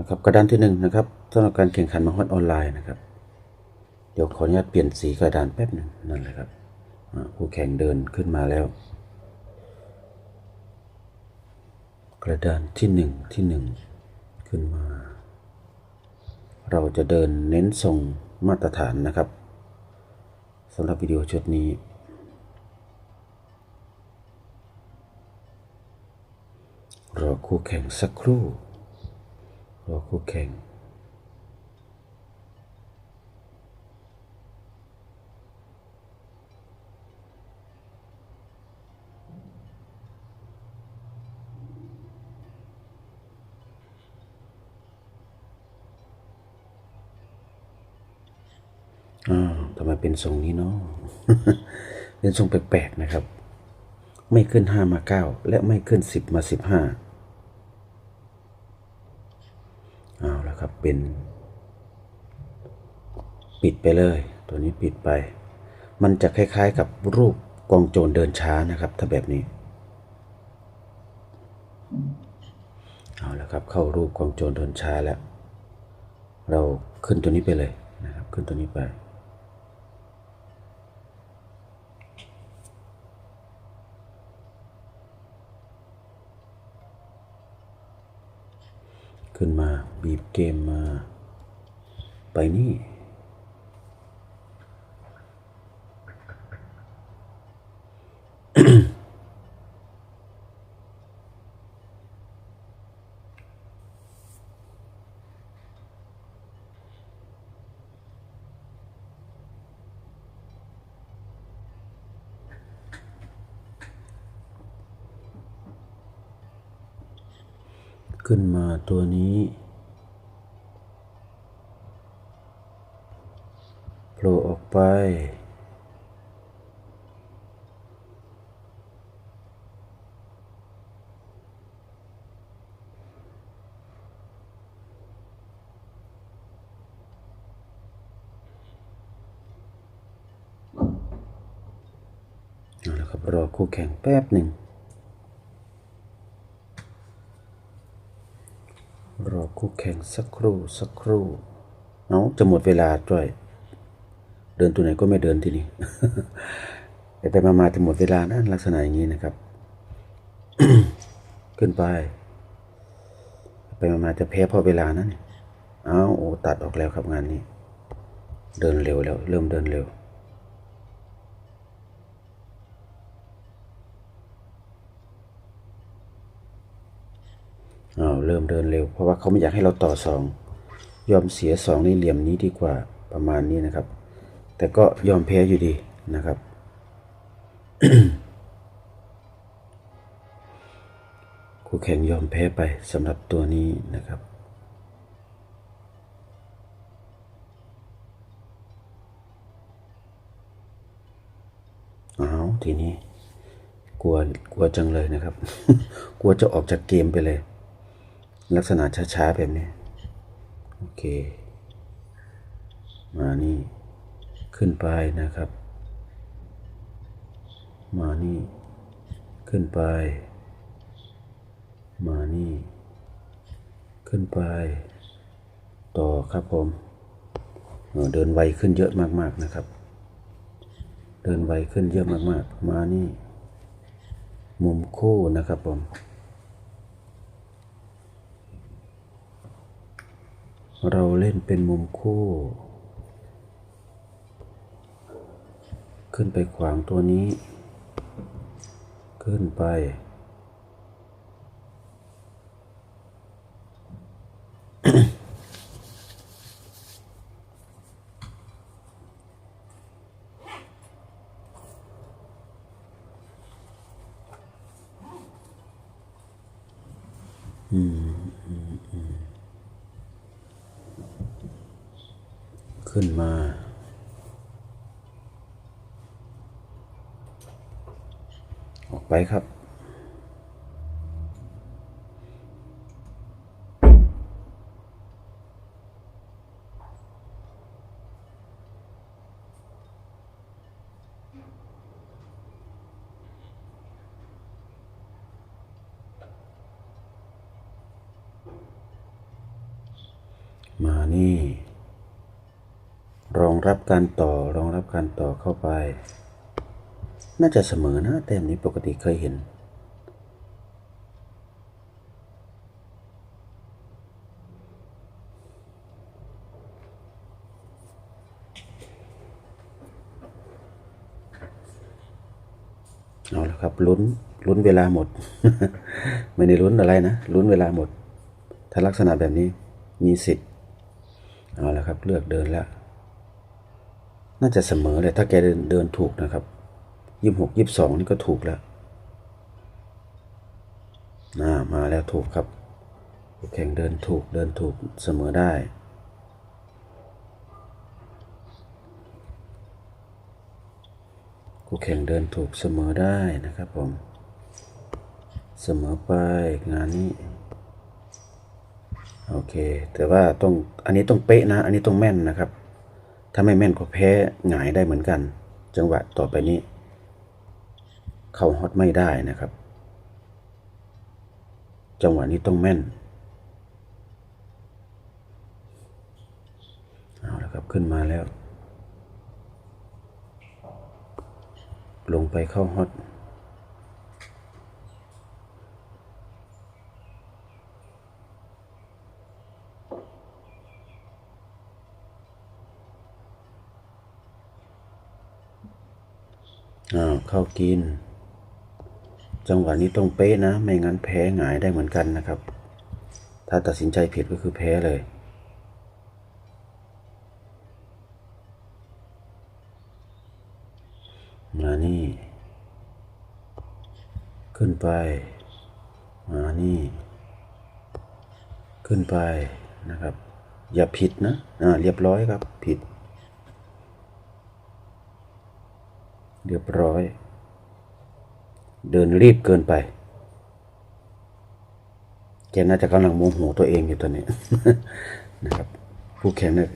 นะครับกระดานที่หนึ่งนะครับสำหรับการแข่งขันมาฮอดออนไลน์นะครับ เดี๋ยวขออนุญาตเปลี่ยนสีกระดานแป๊บหนึ่งนั่นแหละครับผู้แข่งเดินขึ้นมาแล้ว กระดานที่หนึ่งที่หนึ่งขึ้นมา เราจะเดินเน้นทรงมาตรฐานนะครับสำหรับวิดีโอชุดนี้รอคู่แข่งสักครู่ รอคู่แข่ง อ้าวทำไมเป็นทรงนี้เนาะเป็นทรงแปลกๆนะครับ ไม่ขึ้นห้ามาเก้าและไม่ขึ้นสิบมาสิบห้า เป็น ปิดไปเลย ตัวนี้ปิดไป มันจะคล้ายๆกับรูปกองโจรเดินช้านะครับ ถ้าแบบนี้ เอาแล้วครับ เข้ารูปกองโจรเดินช้าแล้ว เราขึ้นตัวนี้ไปเลยนะครับ ขึ้นตัวนี้ไป ขึ้นมา บีบเกมมา ไปนี่ ขึ้นมาตัวนี้โผล่ออกไป เอาละครับรอคู่แข่งแป๊บหนึ่ง อคู่แข่งสักครู่สักครู่ เอาจะหมดเวลาด้วยเดินตัวไหนก็ไม่เดินที่นี่ไปไปมามาจะหมดเวลานะลักษณะอย่างนี้นะครับ ขึ้นไป ไปมามาจะแพ้เพราะเวลานั้นเนี่ยเอาโอ้ตัดออกแล้วครับงานนี้ เดินเร็วแล้ว เริ่มเดินเร็ว อ้าว เริ่มเดินเร็ว เพราะว่าเขาไม่อยากให้เราต่อสองยอมเสียสองในเหลี่ยมนี้ดีกว่าประมาณนี้นะครับ แต่ก็ยอมแพ้อยู่ดีนะครับ คู่แข่งยอมแพ้ไปสำหรับตัวนี้นะครับอ้าวทีนี้กลัวกลัวจังเลยนะครับ กลัวจะออกจากเกมไปเลย ลักษณะช้าๆแบบนี้ โอเค มานี่ ขึ้นไปนะครับ มานี่ ขึ้นไป มานี่ ขึ้นไป ต่อครับผมเออเดินไวขึ้นเยอะมากๆนะครับ เดินไวขึ้นเยอะมากๆ มานี่ มุมคู่นะครับผม เราเล่นเป็นมุมคู่ ขึ้นไปขวางตัวนี้ ขึ้นไป อืม ขึ้นมา ออกไปครับ มานี่ รองรับการต่อรองรับการต่อเข้าไป น่าจะเสมอนะแต้มนี้ปกติเคยเห็น เอาละครับลุ้นลุ้นเวลาหมด ไม่ได้ลุ้นอะไรนะลุ้นเวลาหมด ถ้าลักษณะแบบนี้มีสิทธิ์เอาละครับเลือกเดินแล้ว น่าจะเสมอเลยถ้าแกเดินเดินถูกนะครับยี่หกยี่สองนี่ก็ถูกแล้วน่ามาแล้วถูกครับกูแข่งเดินถูกเดินถูกเสมอได้คู่แข่งเดินถูกเสมอได้นะครับผม เสมอไปงานนี้ โอเค แต่ว่าต้องอันนี้ต้องเป๊ะนะ อันนี้ต้องแม่นนะครับ ถ้าไม่แม่นก็แพ้หงายได้เหมือนกัน จังหวะต่อไปนี้ เข้าฮอตไม่ได้นะครับ จังหวะนี้ต้องแม่นเอาละครับขึ้นมาแล้ว ลงไปเข้าฮอต อ้าวเข้ากิน จังหวะนี้ต้องเป๊ะนะ ไม่งั้นแพ้หงายได้เหมือนกันนะครับ ถ้าตัดสินใจผิดก็คือแพ้เลยมานี่ ขึ้นไป มานี่ ขึ้นไปนะครับ อย่าผิดนะอ่าเรียบร้อยครับผิด เรียบร้อย เดินรีบเกินไปแกน่าจะกำลังโมโหตัวเองอยู่ตอนนี้นะครับ ผู้แข่งน่า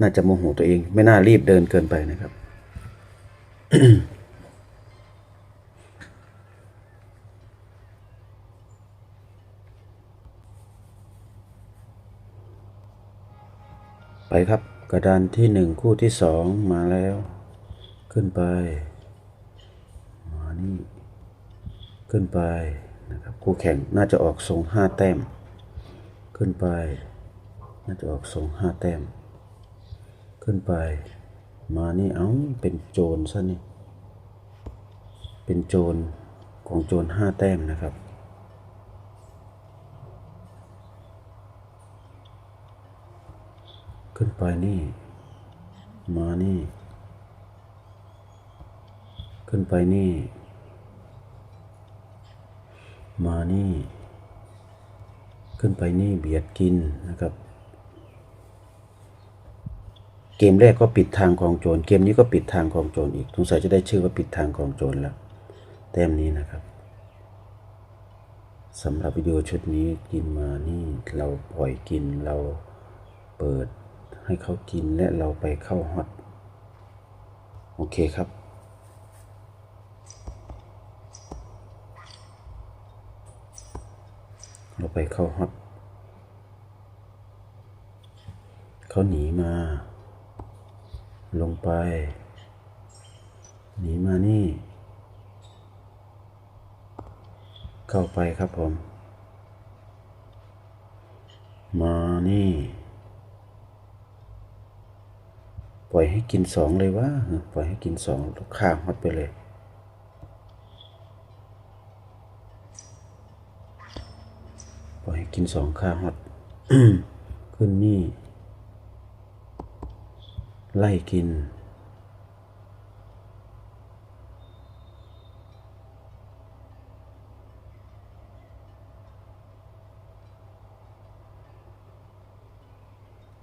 น่าจะโมโหตัวเอง ไม่น่ารีบเดินเกินไปนะครับไปครับ กระดานที่หนึ่งคู่ที่สองมาแล้ว ขึ้นไป มานี่ ขึ้นไปนะครับคู่แข่งน่าจะออกทรงห้าแต้ม ขึ้นไป น่าจะออกทรงห้าแต้ม ขึ้นไป มานี่เอ้าเป็นโจรซะนี่เป็นโจรของโจรห้าแต้มนะครับขึ้นไปนี่ มานี่ ขึ้นไปนี่ มานี่ ขึ้นไปนี่เบียดกินนะครับ เกมแรกก็ปิดทางของโจร เกมนี้ก็ปิดทางของโจรอีกสงสัยจะได้ชื่อว่าปิดทางของโจรแล้วแต้มนี้นะครับสำหรับวิดีโอชุดนี้กินมานี่เราปล่อยกินเราเปิดให้เขากินและเราไปเข้าฮอตโอเคครับ เราไปเข้าฮอตเขาหนีมา ลงไป หนีมานี่ เข้าไปครับผม มานี่ ปล่อยให้กินสองเลยวะปล่อยให้กินสองแล้วฆ่าฮอตไปเลย ปล่อยให้ กินสองค่าฮอตขึ้นนี่ ไล่กิน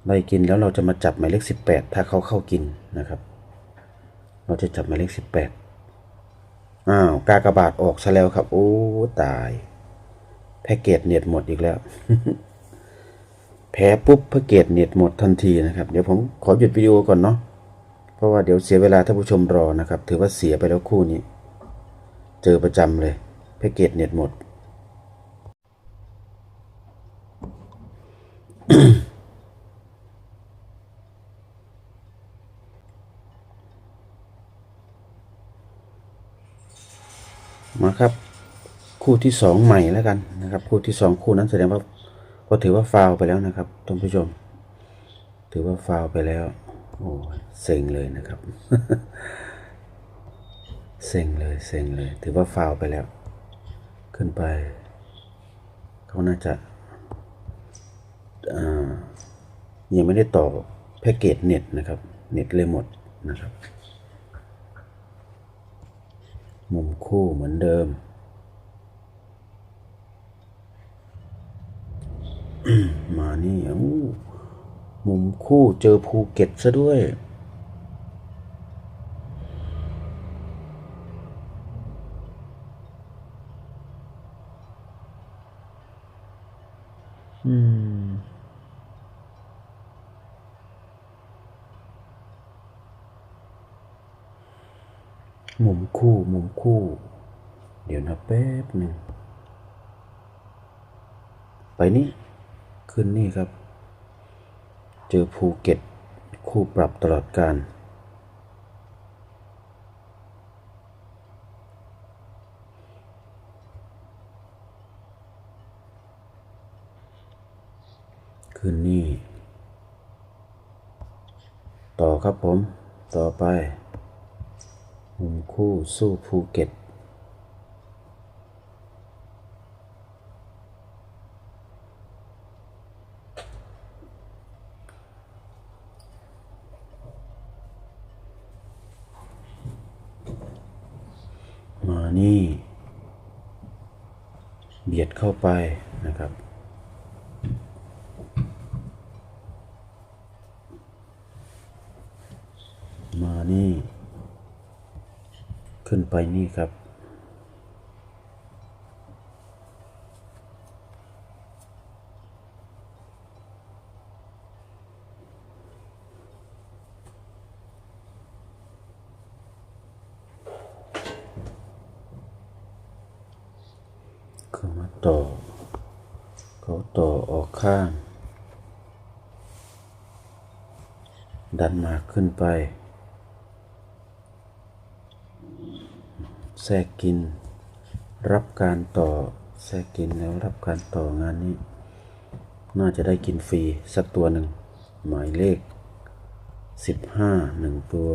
ไล่กินแล้วเราจะมาจับหมายเลขสิบแปดถ้าเขาเข้ากินนะครับ เราจะจับหมายเลขสิบแปดอ้าวกากระบาดออกซะแล้วครับ โอ้ ตาย แพ็กเกจเน็ตหมดอีกแล้ว แพ้ปุ๊บแพ็กเกจเน็ตหมดทันทีนะครับ เดี๋ยวผมขอหยุดวิดีโอก่อนเนาะเพราะว่าเดี๋ยวเสียเวลาท่านผู้ชมรอนะครับ ถือว่าเสียไปแล้วคู่นี้ เจอประจำเลยแพ็กเกจเน็ตหมด มาครับ คู่ที่สองใหม่แล้วกันนะครับ คู่ที่สองคู่นั้นแสดงว่าก็ถือว่าฟาวไปแล้วนะครับท่านผู้ชม ถือว่าฟาวไปแล้ว โอ้เซ็งเลยนะครับเซ็งเลยเซ็งเลย ถือว่าฟาวไปแล้ว ขึ้นไป เขาน่าจะายังไม่ได้ต่อแพ็กเกจเน็ตนะครับ เน็ตเลยหมดนะครับ มุมคู่เหมือนเดิม มา นี่อู้มุมคู่เจอภูเก็ตซะด้วย อืม มุมคู่ มุมคู่ เดี๋ยวนะแป๊บหนึ่งไปนี่ ขึ้นนี่ครับ เจอภูเก็ตคู่ปรับตลอดการ ขึ้นนี่ ต่อครับผม ต่อไปมุมคู่สู้ภูเก็ต นี่ เบียดเข้าไปนะครับ มานี่ ขึ้นไปนี่ครับ เขามาต่อ เขาต่อออกข้าง ดันหมากขึ้นไป แทรกกิน รับการต่อ แทรกกินแล้วรับการต่องานนี้ น่าจะได้กินฟรีสักตัวหนึ่ง หมายเลขสิบห้าหนึ่งตัว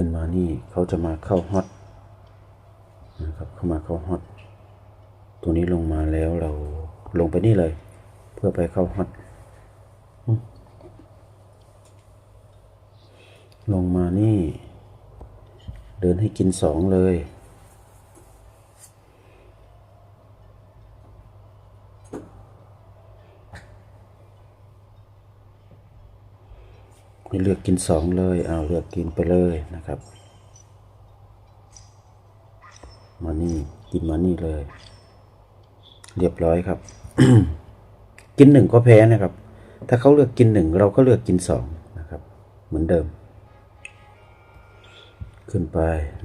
ขึ้ นี่เขาจะมาเข้าฮอตนะครับเข้ามาเข้าฮอตตัวนี้ลงมาแล้วเราลงไปนี่เลย เพื่อไปเข้าฮอตลงมานี่ เดินให้กินสองเลย ให้เลือกกินสองเลยเอาเลือกกินไปเลยนะครับ มานี่กินมานี่เลย เรียบร้อยครับ กินหนึ่งก็แพ้นะครับ ถ้าเขาเลือกกินหนึ่งเราก็เลือกกินสองนะครับ เหมือนเดิม ขึ้นไป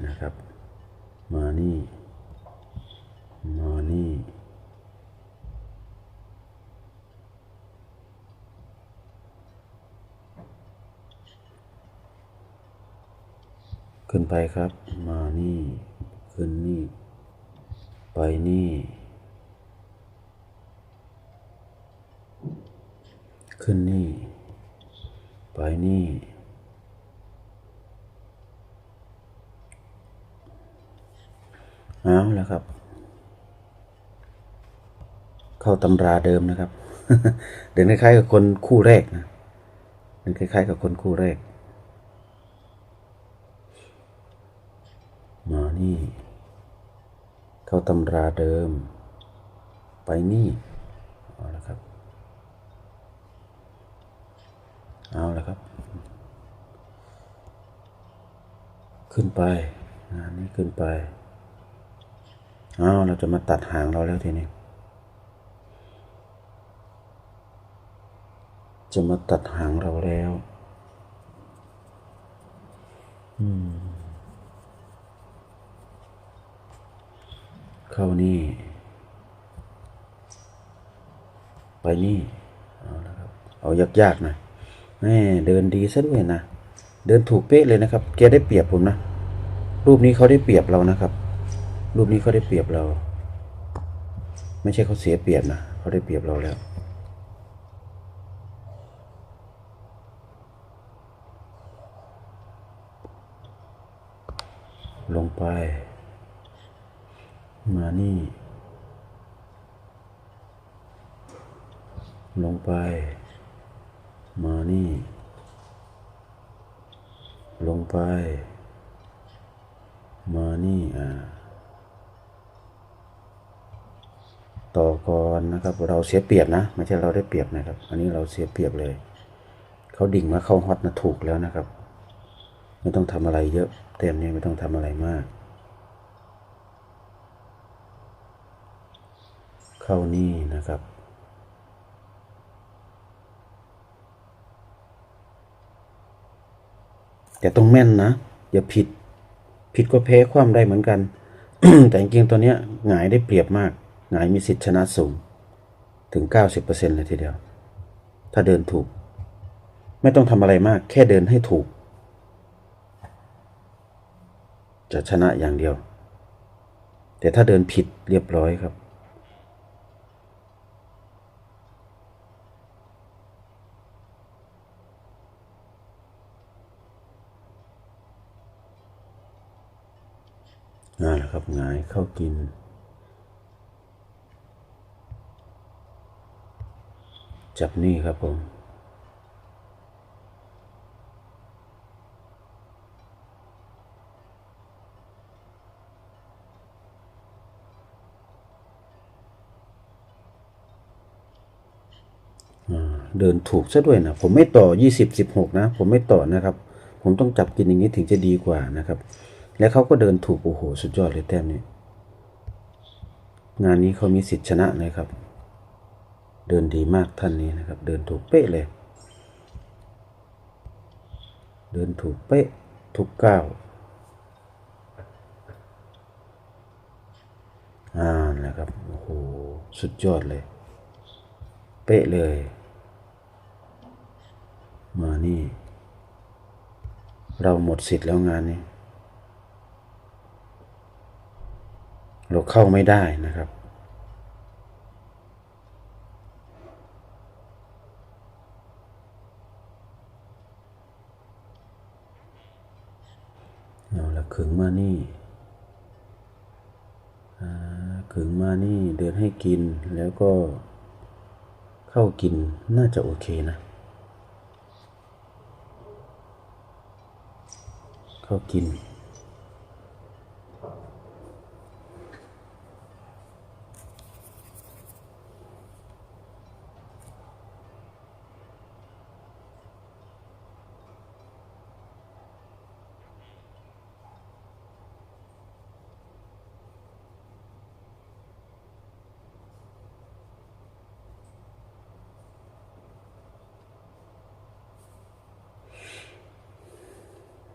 นะครับ มานี่ มานี่ ขึ้นไปครับ มานี่ ขึ้นนี่ ไปนี่ ขึ้นนี่ ไปนี่ เอาแล้วครับ เข้าตำราเดิมนะครับ เดินคล้ายๆกับคนคู่แรกนะเดินคล้ายๆกับคนคู่แรก มา นี่ เข้าตำราเดิม ไปนี่ เอาละครับ เอาละครับ ขึ้นไปงานนี้ขึ้นไปเอาเราจะมาตัดหางเราแล้วทีนี้ จะมาตัดหางเราแล้ว อืม เข้านี่ ไปนี่ เอาละครับ เอายากๆหน่อยแม่เดินดีซะด้วยนะ เดินถูกเป๊ะเลยนะครับ แกได้เปรียบผมนะ รูปนี้เขาได้เปรียบเรานะครับ รูปนี้เขาได้เปรียบเรา ไม่ใช่เขาเสียเปรียบนะ เขาได้เปรียบเราแล้วลงไป มานี่ ลงไป มานี่ ลงไป มานี่อ่าต่อก่อนนะครับ เราเสียเปรียบนะ ไม่ใช่เราได้เปรียบนะครับ อันนี้เราเสียเปรียบเลย เขาดิ่งมาเข้าฮอตนะถูกแล้วนะครับ ไม่ต้องทำอะไรเยอะ เต็มนี้ไม่ต้องทำอะไรมาก เข้านี่นะครับ แต่ต้องแม่นนะ อย่าผิด ผิดก็แพ้ความได้เหมือนกัน แต่จริงๆตัวเนี้ยหงายได้เปรียบมาก หงายมีสิทธิชนะสูง ถึง 90%เลยทีเดียว ถ้าเดินถูก ไม่ต้องทำอะไรมาก แค่เดินให้ถูก จะชนะอย่างเดียว แต่ถ้าเดินผิดเรียบร้อยครับ นั่นแหละครับหงายเข้ากิน จับนี่ครับผมเดินถูกซะด้วยนะ ผมไม่ต่อยี่สิบสิบหกนะ ผมไม่ต่อนะครับ ผมต้องจับกินอย่างนี้ถึงจะดีกว่านะครับ แล้วเขาก็เดินถูกโอ้โหสุดยอดเลยแต้มนี้งานนี้เขามีสิทธิ์ชนะเลยครับ เดินดีมากท่านนี้นะครับ เดินถูกเป๊ะเลย เดินถูกเป๊ะทุกก้าวอ่าแหละครับโอ้โหสุดยอดเลย เป๊ะเลย มานี่ เราหมดสิทธิ์แล้วงานนี้ เราเข้าไม่ได้นะครับ เอาละขึงมานี่ขึงมานี่เดินให้กินแล้วก็เข้ากินน่าจะโอเคนะเข้ากิน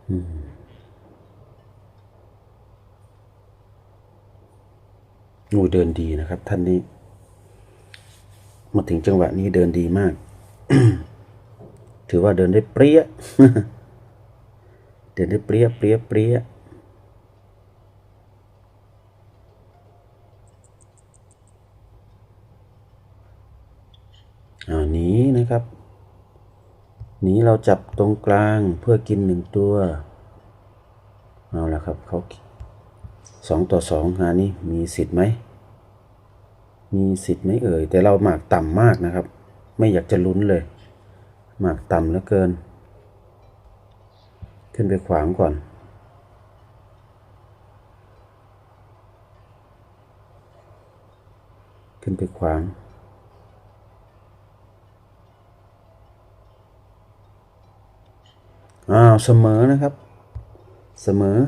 งูเดินดีนะครับ ท่านนี้มาถึงจังหวะนี้เดินดีมาก ถือว่าเดินได้เปรี้ย เดินได้เปรี้ยเปรี้ยเปรี้ยอ่าหนีนะครับ นีเราจับตรงกลางเพื่อกินหนึ่งตัวเอาละครับเขาสองต่อสองงานนี้มีสิทธิ์ไหม มีสิทธิ์ไหมเอ่ย แต่เราหมากต่ำมากนะครับ ไม่อยากจะลุ้นเลย หมากต่ำเหลือเกิน ขึ้นไปขวางก่อน ขึ้นไปขวาง อ้าวเสมอนะครับ เสมอ